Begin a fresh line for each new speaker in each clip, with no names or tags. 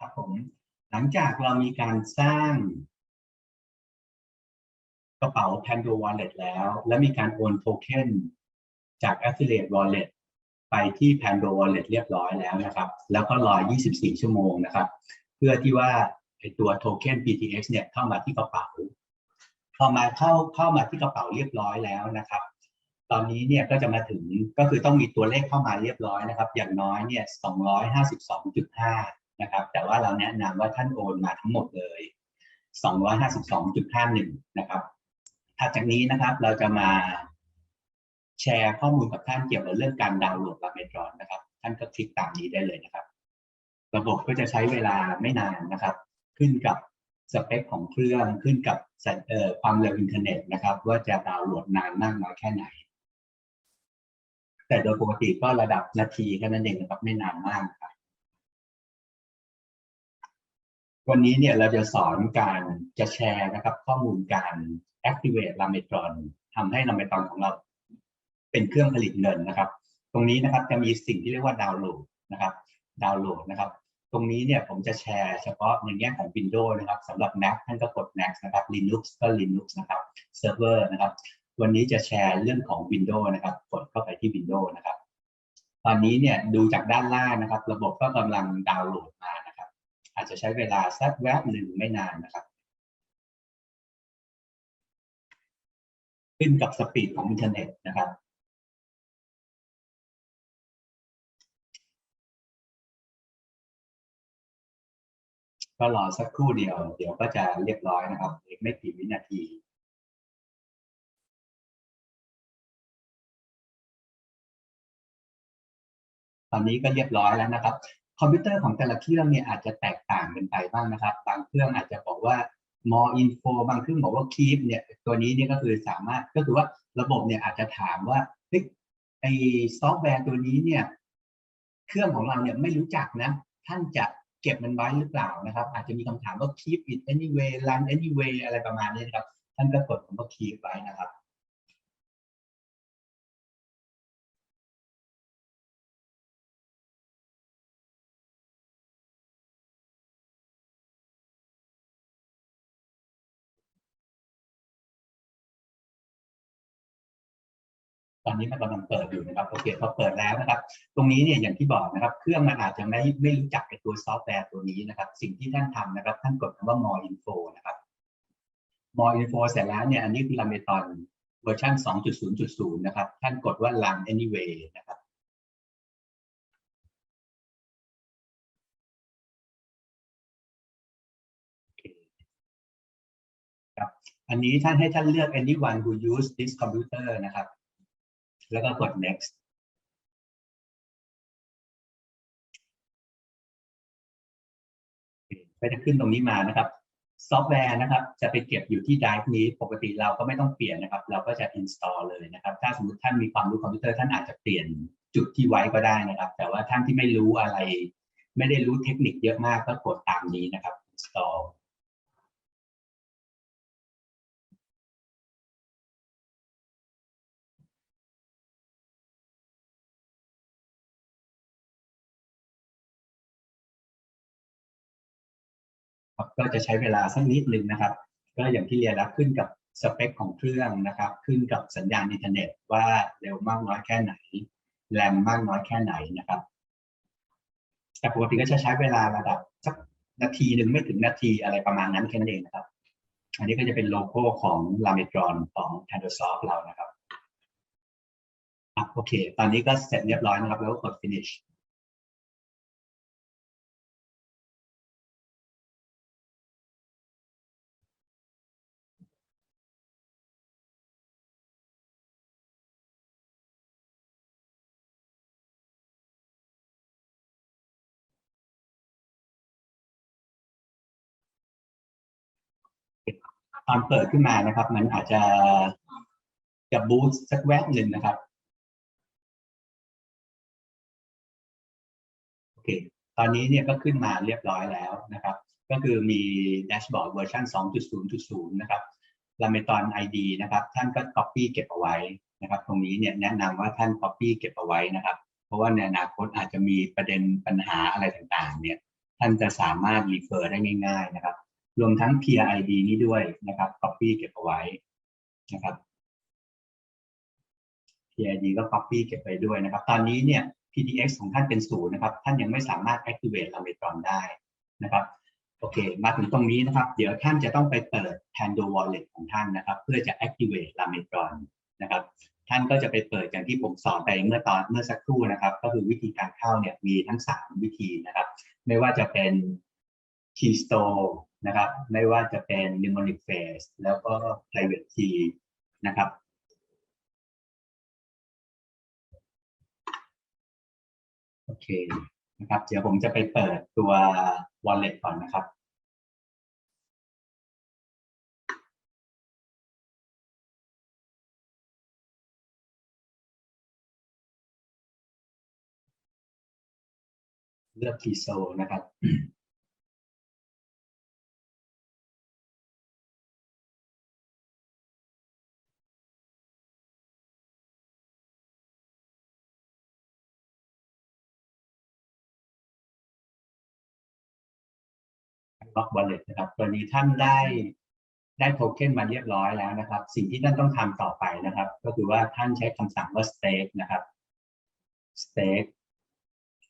ครับผมหลังจากเรามีการสร้างกระเป๋า Pando Wallet แล้ว และมีการโอนโทเค็นจาก Affiliate Wallet ไปที่ Pando Wallet เรียบร้อยแล้วนะครับ แล้วก็รอ 24 ชั่วโมงนะครับ เพื่อที่ว่าไอตัวโทเค็น PTX เนี่ยเข้ามาที่กระเป๋าพอมาเข้าเข้ามาที่กระเป๋าเรียบร้อยแล้วนะครับ ตอนนี้เนี่ยก็จะมาถึงก็คือต้องมีตัวเลขเข้ามาเรียบร้อยนะครับ อย่างน้อยเนี่ย 252.5 นะครับ แต่ว่าเราแนะนำว่าท่านโอนมาทั้งหมดเลย 252.51 นะครับถัดจากนี้นะครับเราจะมาแชร์ข้อมูลกับท่านเกี่ยวกับเรื่องการดาวน์โหลดลาเมตรอนนะครับ ท่านก็คลิกตามนี้ได้เลยนะครับ ระบบก็จะใช้เวลาไม่นานนะครับ ขึ้นกับสเปคของเครื่องขึ้นกับเอ่อความเร็วอินเทอร์เน็ตนะครับ ว่าจะดาวน์โหลดนานมากน้อยแค่ไหน แต่โดยปกติก็ระดับนาทีแค่นั้นเองนะครับไม่นานมาก วันนี้เนี่ยเราจะสอนการจะแชร์นะครับ ข้อมูลการ activate ลาเมตรอนทำให้ลาเมตรอนของเราเป็นเครื่องผลิตเงินนะครับ ตรงนี้นะครับจะมีสิ่งที่เรียกว่าดาวน์โหลดนะครับดาวน์โหลดนะครับ ตรงนี้เนี่ยผมจะแชร์เฉพาะในแง่ของ Windows นะครับสำหรับ Mac ท่านก็กด Mac นะครับ Linux ก็ Linux นะครับเซิร์ฟเวอร์นะครับ วันนี้จะแชร์เรื่องของ Windows นะครับ กดเข้าไปที่ Windows นะครับ ตอนนี้เนี่ยดูจากด้านล่างนะครับ ระบบก็กำลังดาวน์โหลดมา อาจจะใช้เวลาสักแวบหนึ่งไม่นานนะครับ ขึ้นกับสปีดของอินเทอร์เน็ตนะครับก็รอสักครู่เดียว เดี๋ยวก็จะเรียบร้อยนะครับอีกไม่กี่วินาทีตอนนี้ก็เรียบร้อยแล้วนะครับ คอมพิวเตอร์ของแต่ละเครื่องเนี่ยอาจจะแตกต่างกันไปบ้างนะครับ บางเครื่องอาจจะบอกว่า more info บางเครื่องบอกว่า keep เนี่ยตัวนี้เนี่ยก็คือสามารถก็คือว่าระบบเนี่ยอาจจะถามว่าเฮ้ยไอซอฟต์แวร์ตัวนี้เนี่ยเครื่องของเราเนี่ยไม่รู้จักนะ ท่านจะเก็บมันไว้หรือเปล่านะครับ อาจจะมีคำถามว่า keep it anyway run anyway อะไรประมาณนี้นะครับ ท่านก็กดคำว่า keep ไว้นะครับ อนนี้มันกำลังเปิดอยู่นะครับโอเคพอเปิดแล้วนะครับ ตรงนี้เนี่ยอย่างที่บอกนะครับ เครื่องมันอาจจะไม่ไม่รู้จักไอ้ตัวซอฟต์แวร์ตัวนี้นะครับ สิ่งที่ท่านทำนะครับ ท่านกดคำว่า more info นะครับ more info เสร็จแล้วเนี่ยอันนี้คือลาเมตอนเวอร์ชัน2.0.0 นะครับ ท่านกดว่า run anyway นะครับอันนี้ท่านให้ท่านเลือก anyone who use this computer นะครับ แล้วก็กด next ก็จะขึ้นตรงนี้มานะครับ ซอฟต์แวร์นะครับ จะไปเก็บอยู่ที่ drive นี้ปกติเราก็ไม่ต้องเปลี่ยนนะครับ เราก็จะ install เลยนะครับ ถ้าสมมติท่านมีความรู้คอมพิวเตอร์ท่านอาจจะเปลี่ยนจุดที่ไว้ก็ได้นะครับ แต่ว่าท่านที่ไม่รู้อะไร ไม่ได้รู้เทคนิคเยอะมากก็กดตามนี้นะครับ install ก็จะใช้เวลาสักนิดนึงนะครับ ก็อย่างที่เรียนแล้วขึ้นกับสเปคของเครื่องนะครับ ขึ้นกับสัญญาณอินเทอร์เน็ตว่าเร็วมากน้อยแค่ไหน แรมมากน้อยแค่ไหนนะครับ แต่ปกติก็จะใช้เวลาระดับสักนาทีหนึ่งไม่ถึงนาทีอะไรประมาณนั้นแค่นั้นเองนะครับ อันนี้ก็จะเป็นโลโก้ของ l a m e t r o n ของ p a n d o s o f t เรานะครับโอเค ตอนนี้ก็เสร็จเรียบร้อยนะครับ แล้วกด finish ตอนเปิดขึ้นมานะครับ มันอาจจะจะบูสต์สักแวบหนึ่งนะครับโอเคตอนนี้เนี่ยก็ขึ้นมาเรียบร้อยแล้วนะครับ ก็คือมีแดชบอร์ดเวอร์ชัน2.0.0 นะครับลาเมตอน ID นะครับ ท่านก็ Copy เก็บเอาไว้นะครับ ตรงนี้เนี่ยแนะนำว่าท่าน Copy เก็บเอาไว้นะครับ เพราะว่าในอนาคตอาจจะมีประเด็นปัญหาอะไรต่างๆ เนี่ย ท่านจะสามารถ refer ได้ง่าย ๆ นะครับ รวมทั้ง P.R.I.D. นี้ด้วยนะครับ copy เก็บเอาไว้นะครับ P.R.I.D. ก็ copy เก็บไปด้วยนะครับ ตอนนี้เนี่ย PDX ของท่านเป็นศูนย์นะครับ ท่านยังไม่สามารถ activate Lametron ได้นะครับ โอเค มาถึงตรงนี้นะครับ เดี๋ยวท่านจะต้องไปเปิด Tando Wallet ของท่านนะครับ เพื่อจะ activate Lametron นะครับท่านก็จะไปเปิดอย่างที่ผมสอนไปเมื่อตอนเมื่อสักครู่นะครับ ก็คือวิธีการเข้าเนี่ยมีทั้ง 3 วิธีนะครับ ไม่ว่าจะเป็น Keystore นะครับ ไม่ว่าจะเป็น Mnemonic Face แล้วก็ Private Key นะครับโอเคนะครับเดี๋ยวผมจะไปเปิดตัว wallet ก่อนนะครับเลือก key zone นะครับ ล็อก wallet นะครับตัวนี้ท่านได้ได้โทเค็นมาเรียบร้อยแล้วนะครับ สิ่งที่ท่านต้องทำต่อไปนะครับ ก็คือว่าท่านใช้คำสั่งว่า stake นะครับ stake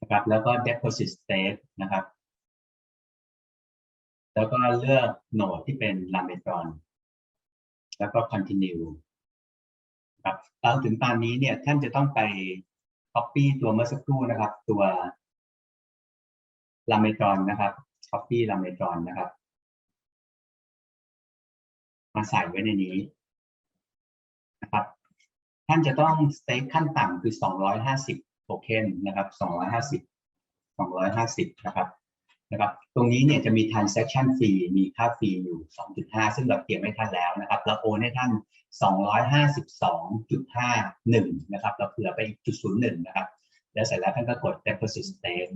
นะครับแล้วก็ deposit stake นะครับ แล้วก็เลือกโหนดที่เป็น Lametron แล้วก็ continue ครับแล้วถึงตอนนี้เนี่ยท่านจะต้องไป copy ตัวเมื่อสักครู่นะครับ ตัว Lametron นะครับ copy Lametron นะครับ มาใส่ไว้ในนี้นะครับ ท่านจะต้อง stake ขั้นต่ำคือ 250 โทเค็นนะครับ 250 250 นะครับนะครับ ตรงนี้เนี่ยจะมี transaction fee มีค่าฟรีอยู่ 2.5 ซึ่งเราเตรียมให้ท่านแล้วนะครับ เราโอนให้ท่าน 252.51 นะครับ เราเผื่อไปอีกจุด01นะครับ แล้วเสร็จแล้วท่านก็กด deposit stake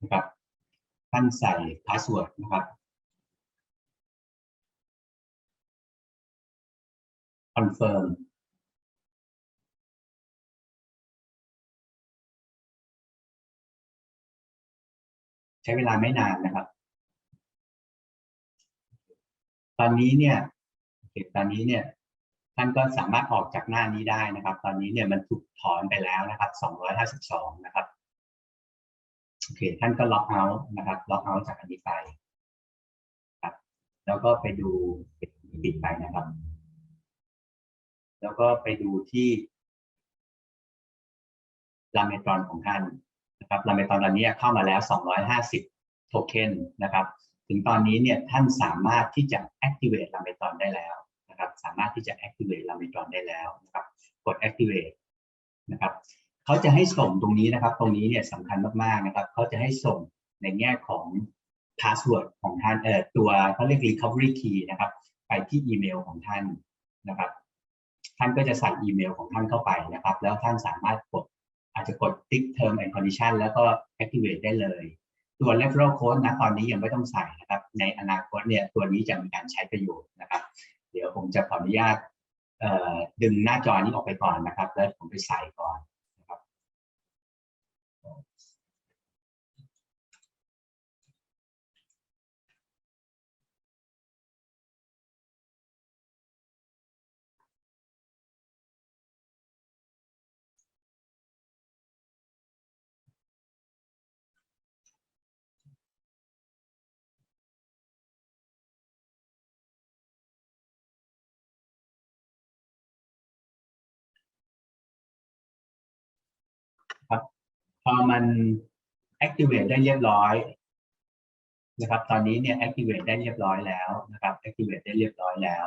นะครับ ท่านใส่ password นะครับ confirm ใช้เวลาไม่นานนะครับ ตอนนี้เนี่ยเตอนนี้เนี่ยท่านก็สามารถออกจากหน้านี้ได้นะครับ ตอนนี้เนี่ยมันถูกถอนไปแล้วนะครับ 252 นะครับ โอท่านก็ล็อกเอาท์นะครับล็อกเอาท์จากอันนี้ไปครับ แล้วก็ไปดูปิดไปนะครับ แล้วก็ไปดูที่ลาเมตรอนของท่านนะครับลาเมตรอนตอนนี้เข้ามาแล้ว 250 โทเค็นนะครับ ถึงตอนนี้เนี่ยท่านสามารถที่จะ activate ลาเมตรอนได้แล้วนะครับ สามารถที่จะ activate ลาเมตรอนได้แล้วนะครับ กด activate นะครับ เขาจะให้ส่งตรงนี้นะครับ ตรงนี้เนี่ยสำคัญมากๆนะครับ เขาจะให้ส่งในแง่ของ password ของท่านเอ่อตัวเขาเรียก recovery key นะครับ ไปที่อีเมลของท่านนะครับ ท่านก็จะใส่อีเมลของท่านเข้าไปนะครับ แล้วท่านสามารถกดอาจจะกด tick term and condition แล้วก็ activate ได้เลย ตัว referral code นะตอนนี้ยังไม่ต้องใส่นะครับ ในอนาคตเนี่ยตัวนี้จะมีการใช้ประโยชน์นะครับ เดี๋ยวผมจะขออนุญาตเอ่อดึงหน้าจอนี้ออกไปก่อนนะครับ แล้วผมไปใส่ก่อน พอมัน activate ได้เรียบร้อยนะครับ ตอนนี้เนี่ย activate ได้เรียบร้อยแล้วนะครับ activate ได้เรียบร้อยแล้ว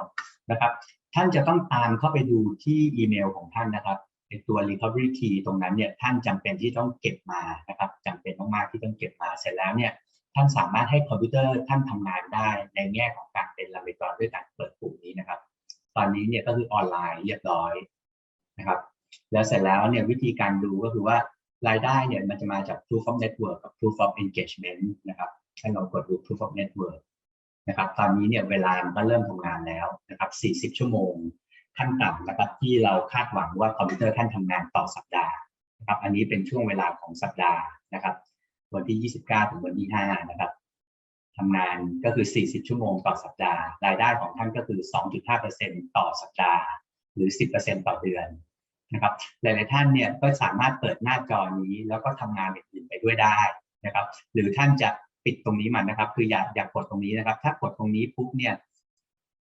นะครับ ท่านจะต้องตามเข้าไปดูที่อีเมลของท่านนะครับไอตัว recovery key ตรงนั้นเนี่ยท่านจำเป็นที่ต้องเก็บมานะครับจำเป็นมากๆที่ต้องเก็บมาเสร็จแล้วเนี่ยท่านสามารถให้คอมพิวเตอร์ท่านทำงานได้ในแง่ของการเป็นลาเมตรด้วยการเปิดปุ่มนี้นะครับ ตอนนี้เนี่ยก็คือออนไลน์เรียบร้อยนะครับ แล้วเสร็จแล้วเนี่ยวิธีการดูก็คือว่า รายได้เนี่ยมันจะมาจาก proof of network กับ proof of engagement นะครับให้เรากดดู proof of network นะครับ ตอนนี้เนี่ยเวลามันก็เริ่มทำงานแล้วนะครับ 40 ชั่วโมงขั้นต่ำนะครับที่เราคาดหวังว่าคอมพิวเตอร์ท่านทำงานต่อสัปดาห์นะครับ อันนี้เป็นช่วงเวลาของสัปดาห์นะครับ วันที่ 29 ถึงวันที่ 5 นะครับทำงานก็คือ 40 ชั่วโมงต่อสัปดาห์ รายได้ของท่านก็คือ 2.5%ต่อสัปดาห์ หรือ 10%ต่อเดือน นะครับหลาย ๆ ท่านเนี่ยก็สามารถเปิดหน้าจอนี้ แล้วก็ทำงานอื่นไปด้วยได้นะครับ หรือท่านจะปิดตรงนี้มันนะครับ คืออย่าอย่ากดตรงนี้นะครับ ถ้ากดตรงนี้ปุ๊บเนี่ย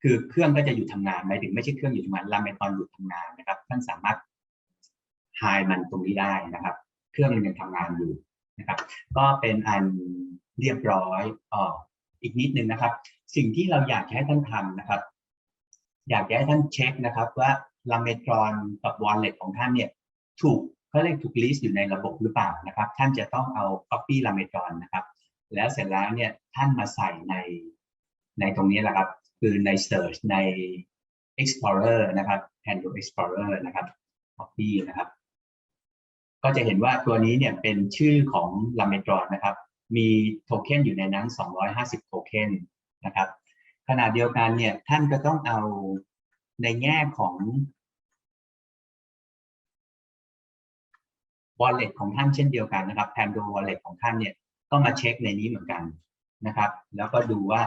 คือเครื่องก็จะหยุดทำงานหมายถึงไม่ใช่เครื่องหยุดทำงานลาเมตอนหยุดทำงานนะครับ ท่านสามารถหายมันตรงนี้ได้นะครับ เครื่องมันยังทำงานอยู่นะครับ ก็เป็นอันเรียบร้อยอ๋ออีกนิดนึงนะครับ สิ่งที่เราอยากให้ท่านทำนะครับ อยากให้ท่านเช็คนะครับว่า ลาเมตรอนกับวอลเล็ตของท่านเนี่ยถูกเขาเรียกถูกลิสต์อยู่ในระบบหรือเปล่านะครับ ท่านจะต้องเอา copy ลาเมตรอนนะครับ แล้วเสร็จแล้วเนี่ยท่านมาใส่ในในตรงนี้แหละครับ คือใน search ใน explorer นะครับ Handle Explorer นะครับ copy นะครับ ก็จะเห็นว่าตัวนี้เนี่ยเป็นชื่อของลาเมตรอนนะครับ มีโทเค็นอยู่ในนั้น 250 โทเค็นนะครับขณะเดียวกันเนี่ยท่านก็ต้องเอา ในแง่ของ wallet ของท่านเช่นเดียวกันนะครับ Pando wallet ของท่านเนี่ยก็มาเช็คในนี้เหมือนกันนะครับ แล้วก็ดูว่า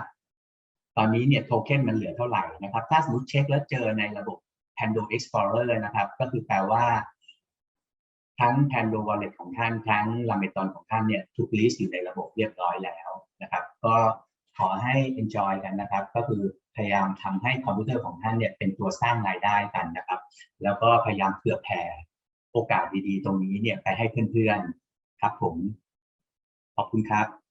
ตอนนี้เนี่ยโทเค็นมันเหลือเท่าไหร่นะครับ ถ้าสมมติเช็คแล้วเจอในระบบ Pando Explorer นะครับ ก็คือแปลว่า ทั้ง Pando wallet ของท่านทั้ง Lameton ของท่านเนี่ยถูกลิสต์อยู่ในระบบเรียบร้อยแล้วนะครับ ก็ขอให้ enjoy กันนะครับ ก็คือ พยายามทำให้คอมพิวเตอร์ของท่านเนี่ยเป็นตัวสร้างรายได้กันนะครับ แล้วก็พยายามเผื่อแผ่โอกาสดีๆ ตรงนี้เนี่ยไปให้เพื่อนๆครับผม ขอบคุณครับ